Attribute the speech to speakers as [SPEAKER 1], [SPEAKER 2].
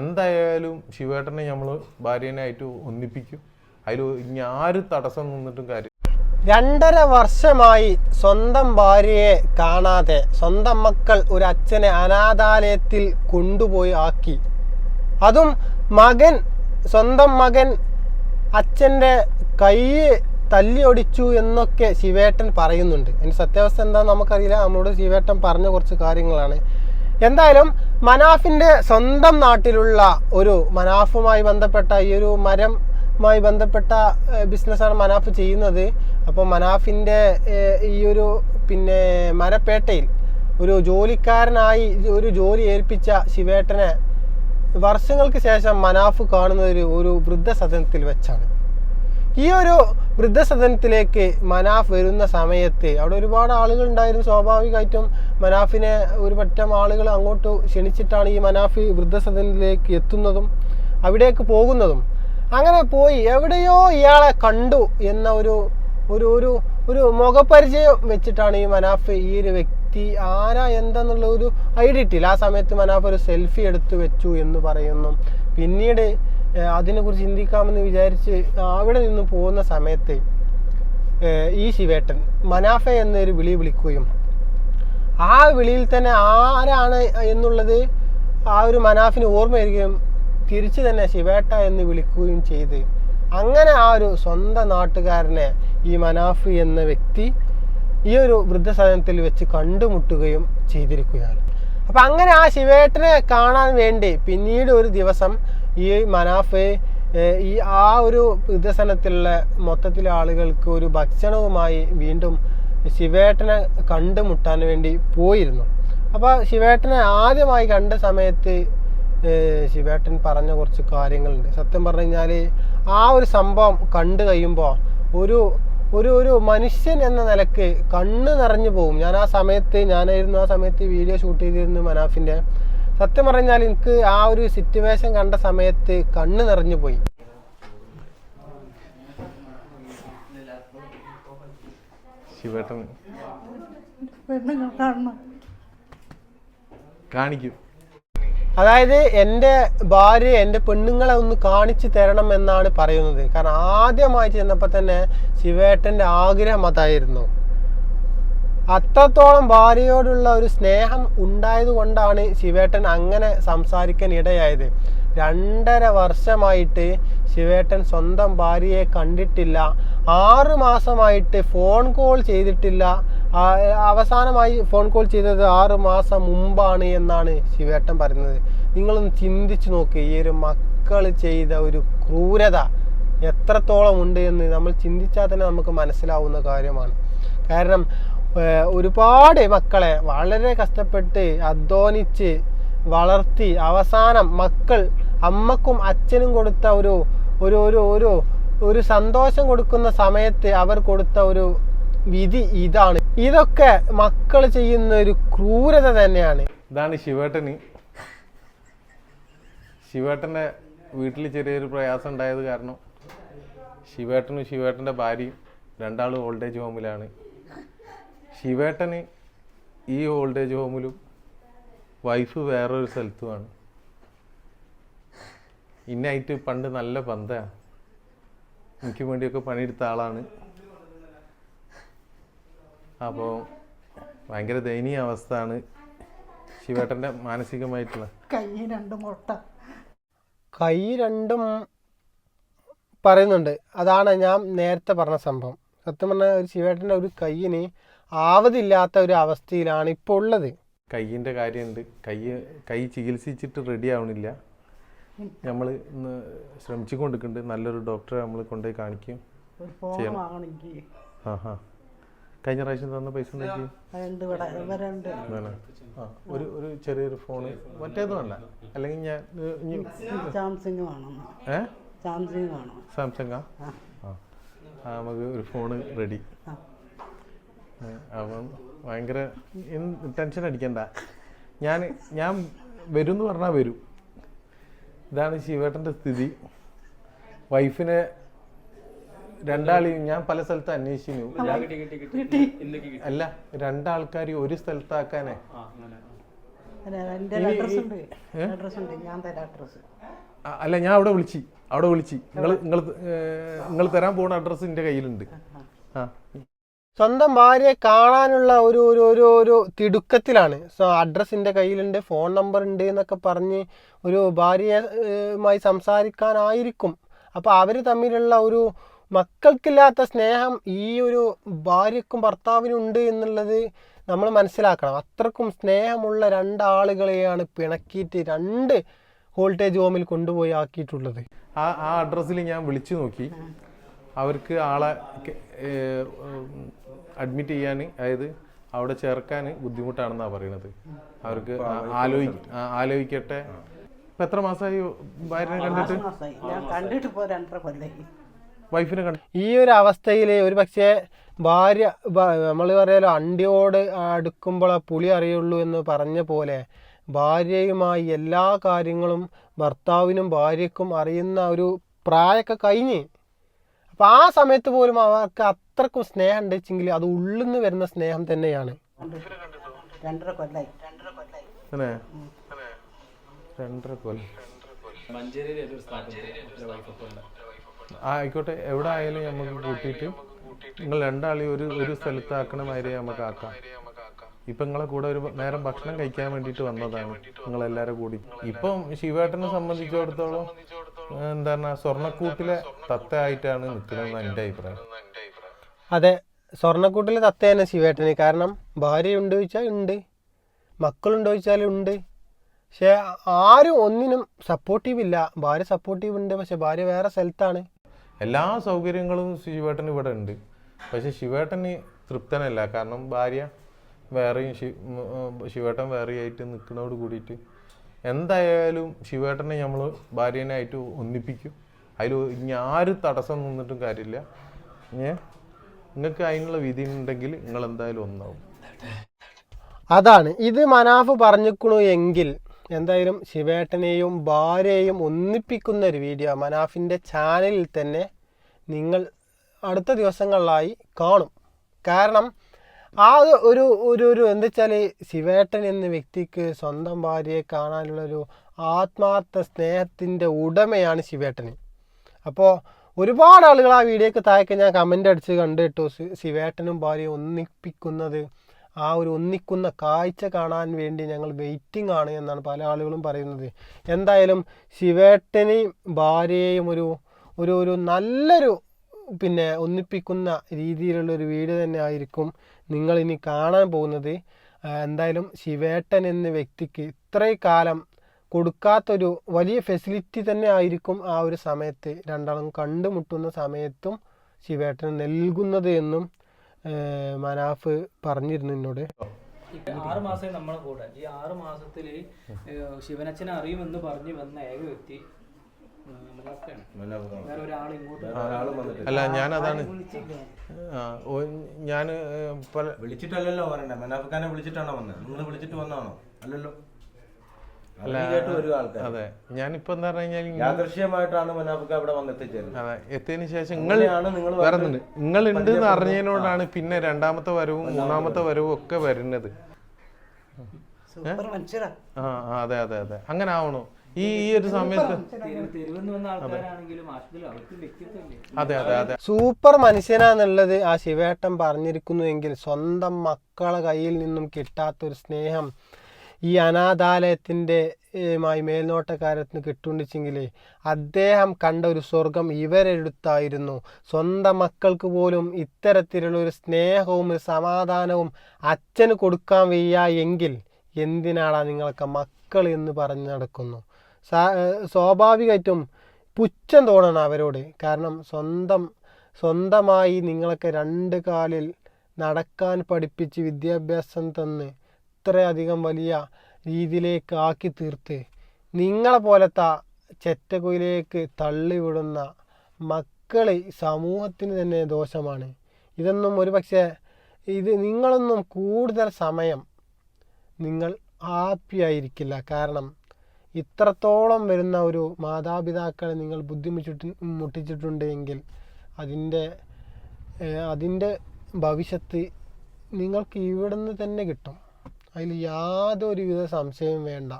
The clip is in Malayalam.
[SPEAKER 1] എന്തായാലും ശിവേട്ടനെ നമ്മൾ ഭാര്യനായിട്ട് ഒന്നിപ്പിക്കും. അതിൽ ഇനി ആര് തടസ്സം നിന്നിട്ടും കാര്യം
[SPEAKER 2] രണ്ടര വർഷമായി സ്വന്തം ഭാര്യയെ കാണാതെ സ്വന്തം മക്കൾ ഒരു അച്ഛനെ അനാഥാലയത്തിൽ കൊണ്ടുപോയി ആക്കി. അതും മകൻ സ്വന്തം മകൻ അച്ഛന്റെ കൈ തല്ലിയൊടിച്ചു എന്നൊക്കെ ശിവേട്ടൻ പറയുന്നുണ്ട്. അതിന്റെ സത്യാവസ്ഥ എന്താണെന്ന് നമുക്കറിയില്ല. നമ്മളോട് ശിവേട്ടൻ പറഞ്ഞ കുറച്ച് കാര്യങ്ങളാണ്. എന്തായാലും മനാഫിന്റെ സ്വന്തം നാട്ടിലുള്ള ഒരു മനാഫുമായി ബന്ധപ്പെട്ട ഈ ഒരു മരമായി ബന്ധപ്പെട്ട ബിസിനസ്സാണ് മനാഫ് ചെയ്യുന്നത്. അപ്പോൾ മനാഫിന്റെ ഈ ഒരു പിന്നെ മരപ്പേട്ടയിൽ ഒരു ജോലിക്കാരനായി ഒരു ജോലി ഏൽപ്പിച്ച ശിവേട്ടനെ വർഷങ്ങൾക്ക് ശേഷം മനാഫ് കാണുന്നത് ഒരു ഒരു വൃദ്ധസദനത്തിൽ വെച്ചാണ്. ഈ ഒരു വൃദ്ധസദനത്തിലേക്ക് മനാഫ് വരുന്ന സമയത്ത് അവിടെ ഒരുപാട് ആളുകൾ ഉണ്ടായിരുന്നു സ്വാഭാവികമായിട്ടും മനാഫിനെ ഒരു പറ്റം ആളുകൾ അങ്ങോട്ട് ക്ഷണിച്ചിട്ടാണ് ഈ മനാഫി വൃദ്ധസദനത്തിലേക്ക് എത്തുന്നതും അവിടേക്ക് പോകുന്നതും. അങ്ങനെ പോയി എവിടെയോ ഇയാളെ കണ്ടു എന്ന ഒരു ഒരു ഒരു ഒരു മുഖപരിചയം വെച്ചിട്ടാണ് ഈ മനാഫ് ഈ ഒരു വ്യക്തി ആരാ എന്തെന്നുള്ള ഒരു ഐഡിയ ഇട്ടില്ല ആ സമയത്ത് മനാഫ് ഒരു സെൽഫി എടുത്തു വെച്ചു എന്ന് പറയുന്നു. പിന്നീട് അതിനെക്കുറിച്ച് ചിന്തിക്കാമെന്ന് വിചാരിച്ച് അവിടെ നിന്ന് പോകുന്ന സമയത്ത് ഈ ശിവേട്ടൻ മനാഫ എന്നൊരു വിളി വിളിക്കുകയും ആ വിളിയിൽ തന്നെ ആരാണ് എന്നുള്ളത് ആ ഒരു മനാഫിന് ഓർമ്മ വരികയും തിരിച്ചു തന്നെ ശിവേട്ട എന്ന് വിളിക്കുകയും ചെയ്ത് അങ്ങനെ ആ ഒരു സ്വന്തം നാട്ടുകാരനെ ഈ മനാഫ് എന്ന വ്യക്തി ഈ ഒരു വൃദ്ധസദനത്തിൽ വെച്ച് കണ്ടുമുട്ടുകയും ചെയ്തിരിക്കുകയാണ്. അപ്പം അങ്ങനെ ആ ശിവേട്ടനെ കാണാൻ വേണ്ടി പിന്നീട് ഒരു ദിവസം ഈ മനാഫ് ഈ ആ ഒരു വികസനത്തിലുള്ള മൊത്തത്തിലെ ആളുകൾക്ക് ഒരു ഭക്ഷണവുമായി വീണ്ടും ശിവേട്ടനെ കണ്ടുമുട്ടാൻ വേണ്ടി പോയിരുന്നു. അപ്പോൾ ശിവേട്ടനെ ആദ്യമായി കണ്ട സമയത്ത് ശിവേട്ടൻ പറഞ്ഞ കുറച്ച് കാര്യങ്ങളുണ്ട്. സത്യം പറഞ്ഞു കഴിഞ്ഞാൽ ആ ഒരു സംഭവം കണ്ടു കഴിയുമ്പോൾ ഒരു ഒരു ഒരു മനുഷ്യൻ എന്ന നിലയ്ക്ക് കണ്ണ് നിറഞ്ഞു പോകും ഞാൻ ആ സമയത്ത് ഞാനായിരുന്നു ആ സമയത്ത് വീഡിയോ ഷൂട്ട് ചെയ്തിരുന്നു മനാഫിന്റെ സത്യം പറഞ്ഞാൽ എനിക്ക് ആ ഒരു സിറ്റുവേഷൻ കണ്ട സമയത്ത് കണ്ണ് നിറഞ്ഞു പോയി.
[SPEAKER 1] ശിവേട്ടൻ. കാണിക്കും.
[SPEAKER 2] അതായത് എന്റെ ഭാര്യ എന്റെ പെണ്ണുങ്ങളെ ഒന്ന് കാണിച്ചു തരണം എന്നാണ് പറയുന്നത്. കാരണം ആദ്യമായി ചെന്നപ്പോൾ തന്നെ ശിവേട്ടന്റെ ആഗ്രഹം അതായിരുന്നു. അത്രത്തോളം ഭാര്യയോടുള്ള ഒരു സ്നേഹം ഉണ്ടായതുകൊണ്ടാണ് ശിവേട്ടൻ അങ്ങനെ സംസാരിക്കാൻ ഇടയായത്. രണ്ടര വർഷമായിട്ട് ശിവേട്ടൻ സ്വന്തം ഭാര്യയെ കണ്ടിട്ടില്ല. ആറ് മാസമായിട്ട് ഫോൺ കോൾ ചെയ്തിട്ടില്ല. അവസാനമായി ഫോൺ കോൾ ചെയ്തത് ആറ് മാസം മുമ്പാണ് എന്നാണ് ശിവേട്ടൻ പറയുന്നത്. നിങ്ങളൊന്ന് ചിന്തിച്ചു നോക്ക് ഈ ഒരു മക്കൾ ചെയ്ത ഒരു ക്രൂരത എത്രത്തോളം ഉണ്ട് എന്ന് നമ്മൾ ചിന്തിച്ചാൽ തന്നെ നമുക്ക് മനസ്സിലാവുന്ന കാര്യമാണ്. കാരണം ഒരുപാട് മക്കളെ വളരെ കഷ്ടപ്പെട്ട് അധ്വാനിച്ച് വളർത്തി അവസാനം മക്കൾ അമ്മക്കും അച്ഛനും കൊടുത്ത ഒരു ഒരു ഒരു ഒരു ഒരു സന്തോഷം കൊടുക്കുന്ന സമയത്ത് അവർ കൊടുത്ത ഒരു വിധി ഇതാണ്. ഇതൊക്കെ മക്കൾ ചെയ്യുന്ന ഒരു ക്രൂരത തന്നെയാണ്.
[SPEAKER 1] ഇതാണ് ശിവേട്ടന്. ശിവേട്ടന്റെ വീട്ടിൽ ചെറിയൊരു പ്രയാസം ഉണ്ടായത് കാരണം ശിവേട്ടനും ശിവേട്ടന്റെ ഭാര്യയും രണ്ടാളും ഓൾഡേജ് ഹോമിലാണ് ശിവേട്ടന് ഈ ഓൾഡേജ് ഹോമിലും വൈഫ് വേറൊരു സ്ഥലത്തുമാണ്. ഇന്നായിട്ട് പണ്ട് നല്ല ബന്ധമാണ് എനിക്ക് വേണ്ടിയൊക്കെ പണിയെടുത്ത ആളാണ്. അപ്പോൾ ഭയങ്കര ദയനീയ അവസ്ഥയാണ് ശിവേട്ടന്റെ മാനസികമായിട്ടുള്ള.
[SPEAKER 3] കൈ രണ്ടും മുട്ട.
[SPEAKER 2] കൈ രണ്ടും പറയുന്നുണ്ട്. അതാണ് ഞാൻ നേരത്തെ പറഞ്ഞ സംഭവം. സത്യം പറഞ്ഞാൽ ഒരു ശിവേട്ടന്റെ ഒരു കൈയിന് ആവതില്ലാത്ത ഒരു അവസ്ഥയിലാണ് ഇപ്പോൾ ഉള്ളത്.
[SPEAKER 1] കയ്യിന്റെ കാര്യമുണ്ട്. കൈ കൈ ചികിത്സിച്ചിട്ട് റെഡി ആവണില്ല. നമ്മൾ ഇന്ന് ശ്രമിച്ചു കൊണ്ടിരിക്കുന്നുണ്ട് നല്ലൊരു ഡോക്ടറെ നമ്മൾ കൊണ്ടുപോയി കാണിക്കും ചെയ്യണം. ആ ഹാ കഴിഞ്ഞ പ്രാവശ്യം തന്ന പൈസ ഒരു ഒരു ചെറിയൊരു ഫോണ് മറ്റേത് വേണ്ട അല്ലെങ്കിൽ ഞാൻ
[SPEAKER 3] സാംസങ് സാംസങ് ആ?
[SPEAKER 1] നമുക്ക് ഒരു ഫോണ് റെഡി അപ്പം ഭയങ്കര ടെൻഷൻ അടിക്കണ്ട. ഞാൻ ഞാൻ വരും എന്ന് പറഞ്ഞാൽ വരും. ഇതാണ് ശിവേട്ടന്റെ സ്ഥിതി. വൈഫിനെ രണ്ടാളെയും ഞാൻ പല സ്ഥലത്ത് അന്വേഷിക്കുന്നു
[SPEAKER 3] കിട്ടി
[SPEAKER 1] അല്ല രണ്ടാൾക്കാരെയും ഒരു സ്ഥലത്താക്കാനേ.
[SPEAKER 3] എന്റെ അഡ്രസ് ഉണ്ട്. അഡ്രസ് ഉണ്ട്. ഞാൻ തരാം അഡ്രസ്
[SPEAKER 1] അല്ല ഞാൻ അവിടെ വിളിച്ചു. അവിടെ വിളിച്ചു. നിങ്ങൾ നിങ്ങൾ നിങ്ങൾ തരാൻ പോകുന്ന അഡ്രസ്സ് എന്റെ കയ്യിലുണ്ട്. ആ.
[SPEAKER 2] സ്വന്തം ഭാര്യയെ കാണാനുള്ള ഒരു ഒരു ഒരു ഒരു തിടുക്കത്തിലാണ്. സോ അഡ്രസ്സിന്റെ കയ്യിലുണ്ട് ഫോൺ നമ്പർ ഉണ്ട് എന്നൊക്കെ പറഞ്ഞ് ഒരു ഭാര്യയുമായി സംസാരിക്കാനായിരിക്കും. അപ്പോൾ അവർ തമ്മിലുള്ള ഒരു മക്കൾക്കില്ലാത്ത സ്നേഹം ഈ ഒരു ഭാര്യക്കും ഭർത്താവിനും ഉണ്ട് എന്നുള്ളത് നമ്മൾ മനസ്സിലാക്കണം. അത്രക്കും സ്നേഹമുള്ള രണ്ടാളുകളെയാണ് പിണക്കിയിട്ട് രണ്ട് വോൾട്ടേജ് ഹോമിൽ കൊണ്ടുപോയി ആക്കിയിട്ടുള്ളത്.
[SPEAKER 1] ആ ആ അഡ്രസ്സിൽ ഞാൻ വിളിച്ചു നോക്കി. അവർക്ക് ആളെ അഡ്മിറ്റ് ചെയ്യാൻ അതായത് അവിടെ ചേർക്കാൻ ബുദ്ധിമുട്ടാണെന്നാണ് പറയണത് അവർക്ക് ആലോചി ആലോചിക്കട്ടെ ഇപ്പം എത്ര മാസമായി ഭാര്യനെ കണ്ടിട്ട്?
[SPEAKER 3] ഞാൻ കണ്ടിട്ട് ഇപ്പോൾ രണ്ടര കൊല്ലായി.
[SPEAKER 1] വൈഫിനെ കണ്ടു
[SPEAKER 2] ഈ ഒരു അവസ്ഥയിൽ ഒരു പക്ഷേ ഭാര്യ നമ്മൾ പറയാലോ അണ്ടിയോട് അടുക്കുമ്പോൾ പുളി അറിയുള്ളൂ എന്ന് പറഞ്ഞ പോലെ ഭാര്യയുമായി എല്ലാ കാര്യങ്ങളും ഭർത്താവിനും ഭാര്യക്കും അറിയുന്ന ഒരു പ്രായമൊക്കെ കഴിഞ്ഞ്. അപ്പം ആ സമയത്ത് പോലും അവർക്ക് അത്രക്കും സ്നേഹം ഉണ്ടെച്ചെങ്കിൽ അത് ഉള്ളിൽ നിന്ന് വരുന്ന സ്നേഹം തന്നെയാണ്.
[SPEAKER 3] രണ്ടര കൊല്ലായി. രണ്ടര കൊല്ലായി
[SPEAKER 1] തന്നെ രണ്ടര കൊല്ലം ആയിക്കോട്ടെ. എവിടെ ആയാലും നമുക്ക് കൂട്ടിയിട്ട് നിങ്ങൾ രണ്ടാളെയും ഒരു ഒരു സ്ഥലത്താക്കണ മാതിരി നമുക്ക് ആക്കാം. ഇപ്പൊ നിങ്ങളെ കൂടെ ഒരു നേരം ഭക്ഷണം കഴിക്കാൻ വേണ്ടിയിട്ട് വന്നതാണ്. നിങ്ങൾ എല്ലാരും കൂടി. ഇപ്പം ശിവേട്ടനെ സംബന്ധിച്ചിടത്തോളം എന്താ എന്താണ് സ്വർണക്കൂട്ടിലെ തത്തയായിട്ടാണ് നിൽക്കുന്നത് എന്റെ അഭിപ്രായം.
[SPEAKER 2] അതെ സ്വർണക്കൂട്ടിൽ തത്ത തന്നെ ശിവേട്ടന്. കാരണം ഭാര്യ ഉണ്ടോ ചോദിച്ചാൽ ഉണ്ട്. മക്കളുണ്ടോ ചോദിച്ചാൽ ഉണ്ട്. പക്ഷെ ആരും ഒന്നിനും സപ്പോർട്ടീവ് ഇല്ല. ഭാര്യ സപ്പോർട്ടീവ് ഉണ്ട് പക്ഷെ ഭാര്യ വേറെ സ്ഥലത്താണ്.
[SPEAKER 1] എല്ലാ സൗകര്യങ്ങളും ശിവേട്ടൻ ഇവിടെ ഉണ്ട്. പക്ഷെ ശിവേട്ടന് തൃപ്തനല്ല. കാരണം ഭാര്യ വേറെയും ശിവേട്ടൻ വേറെയായിട്ട് നിൽക്കുന്നതോട് കൂടിയിട്ട് എന്തായാലും ശിവേട്ടനെ നമ്മൾ ഭാര്യനായിട്ട് ഒന്നിപ്പിക്കും. അതിൽ ഇനി ആര് തടസ്സം നിന്നിട്ടും കാര്യമില്ല. ഏ? നിങ്ങൾക്ക് അതിനുള്ള വിധി ഉണ്ടെങ്കിൽ നിങ്ങൾ എന്തായാലും ഒന്നാവും.
[SPEAKER 2] അതാണ്. ഇത് മനാഫ് പറഞ്ഞിക്കണു എങ്കിൽ എന്തായാലും ശിവേട്ടനെയും ഭാര്യയെയും ഒന്നിപ്പിക്കുന്ന ഒരു വീഡിയോ മനാഫിന്റെ ചാനലിൽ തന്നെ നിങ്ങൾ അടുത്ത ദിവസങ്ങളിലായി കാണും. കാരണം ആ ഒരു- ഒരു ഒരു എന്താ വെച്ചാൽ ശിവേട്ടൻ എന്ന വ്യക്തിക്ക് സ്വന്തം ഭാര്യയെ കാണാനുള്ളൊരു ആത്മാർത്ഥ സ്നേഹത്തിന്റെ ഉടമയാണ് ശിവേട്ടന്. അപ്പോൾ ഒരുപാട് ആളുകൾ ആ വീഡിയോക്ക് താഴേക്ക് ഞാൻ കമന്റ് അടിച്ച് കണ്ടിട്ടു. ശിവേട്ടനും ഭാര്യയും ഒന്നിപ്പിക്കുന്നത് ആ ഒരു ഒന്നിക്കുന്ന കാഴ്ച കാണാൻ വേണ്ടി ഞങ്ങൾ വെയിറ്റിംഗ് ആണ് എന്നാണ് പല ആളുകളും പറയുന്നത്. എന്തായാലും ശിവേട്ടനെയും ഭാര്യയെയും ഒരു ഒരു ഒരു നല്ലൊരു പിന്നെ ഒന്നിപ്പിക്കുന്ന രീതിയിലുള്ള ഒരു വീഡിയോ തന്നെ ആയിരിക്കും നിങ്ങൾ ഇനി കാണാൻ പോകുന്നത്. എന്തായാലും ശിവേട്ടൻ എന്ന വ്യക്തിക്ക് ഇത്രയും കാലം കൊടുക്കാത്തൊരു വലിയ ഫെസിലിറ്റി തന്നെ ആയിരിക്കും ആ ഒരു സമയത്ത് രണ്ടാളും കണ്ടുമുട്ടുന്ന സമയത്തും ശിവേട്ടന് നൽകുന്നത് എന്നും മനാഫ് പറഞ്ഞിരുന്നു എന്നോട്.
[SPEAKER 4] ആറ് മാസമായി നമ്മളെ കൂടെ. ഈ ആറ് മാസത്തിൽ ഏഹ് ശിവനച്ഛനെ അറിയുമെന്ന് പറഞ്ഞു വന്ന ഏക വ്യക്തി
[SPEAKER 1] അല്ല ഞാൻ അതാണ് ഞാൻ
[SPEAKER 5] വിളിച്ചിട്ടല്ലല്ലോ പറയണ്ടേ? മനാഫ്ഖാനെ വിളിച്ചിട്ടാണോ വന്നത് നിങ്ങൾ വിളിച്ചിട്ട് വന്നാണോ അല്ലല്ലോ.
[SPEAKER 1] അതെ. ഞാനിപ്പോ എന്താ പറഞ്ഞു കഴിഞ്ഞാൽ
[SPEAKER 5] ദൃശ്യമായിട്ടാണ് മനാഫ്ഖ അവിടെ വന്ന് എത്തിച്ചേരുന്നത്
[SPEAKER 1] അതെ എത്തിയതിന് ശേഷം നിങ്ങൾ
[SPEAKER 5] വരുന്നുണ്ട് നിങ്ങൾ
[SPEAKER 1] ഉണ്ട് എന്ന് അറിഞ്ഞതിനോടാണ് പിന്നെ രണ്ടാമത്തെ വരവും മൂന്നാമത്തെ വരവും. ഒക്കെ വരുന്നത്. ആ അതെ അതെ അതെ. അങ്ങനെ ആവണോ. ഈ ഈ ഒരു സമയത്ത് അതെ. അതെ അതെ
[SPEAKER 2] സൂപ്പർ മനുഷ്യനാന്നുള്ളത് ആ ശിവേട്ടൻ പറഞ്ഞിരിക്കുന്നുവെങ്കിൽ സ്വന്തം മക്കളെ കയ്യിൽ നിന്നും കിട്ടാത്തൊരു സ്നേഹം ഈ അനാഥാലയത്തിന്റെ മായി മേൽനോട്ടക്കാരത്തിന് കിട്ടുണ്ടിച്ചെങ്കിൽ അദ്ദേഹം കണ്ട ഒരു സ്വർഗം ഇവരെടുത്തായിരുന്നു. സ്വന്തം മക്കൾക്ക് പോലും ഇത്തരത്തിലുള്ള ഒരു സ്നേഹവും ഒരു സമാധാനവും അച്ഛന് കൊടുക്കാൻ വയ്യ എങ്കിൽ എന്തിനാടാ നിങ്ങളൊക്കെ മക്കൾ എന്ന് പറഞ്ഞ് നടക്കുന്നു? സ്വാഭാവികമായിട്ടും പുച്ഛം തോന്നണം അവരോട്. കാരണം സ്വന്തം സ്വന്തമായി നിങ്ങളൊക്കെ രണ്ട് കാലിൽ നടക്കാൻ പഠിപ്പിച്ച് വിദ്യാഭ്യാസം തന്ന് ഇത്രയധികം വലിയ രീതിയിലേക്ക് ആക്കി തീർത്ത് നിങ്ങളെ പോലത്തെ ചെറ്റകുയിലേക്ക് തള്ളിവിടുന്ന മക്കൾ സമൂഹത്തിന് തന്നെ ദോഷമാണ്. ഇതൊന്നും ഒരു പക്ഷേ ഇത് നിങ്ങളൊന്നും കൂടുതൽ സമയം നിങ്ങൾ ഹാപ്പി ആയിരിക്കില്ല കാരണം ഇത്രത്തോളം വരുന്ന ഒരു മാതാപിതാക്കളെ നിങ്ങൾ ബുദ്ധിമുട്ടി മുട്ടിച്ചിട്ടുണ്ടെങ്കിൽ അതിന്റെ അതിന്റെ ഭവിഷ്യത്ത് നിങ്ങൾക്ക് ഇവിടുന്ന് തന്നെ കിട്ടും. അതിൽ യാതൊരുവിധ സംശയവും വേണ്ട.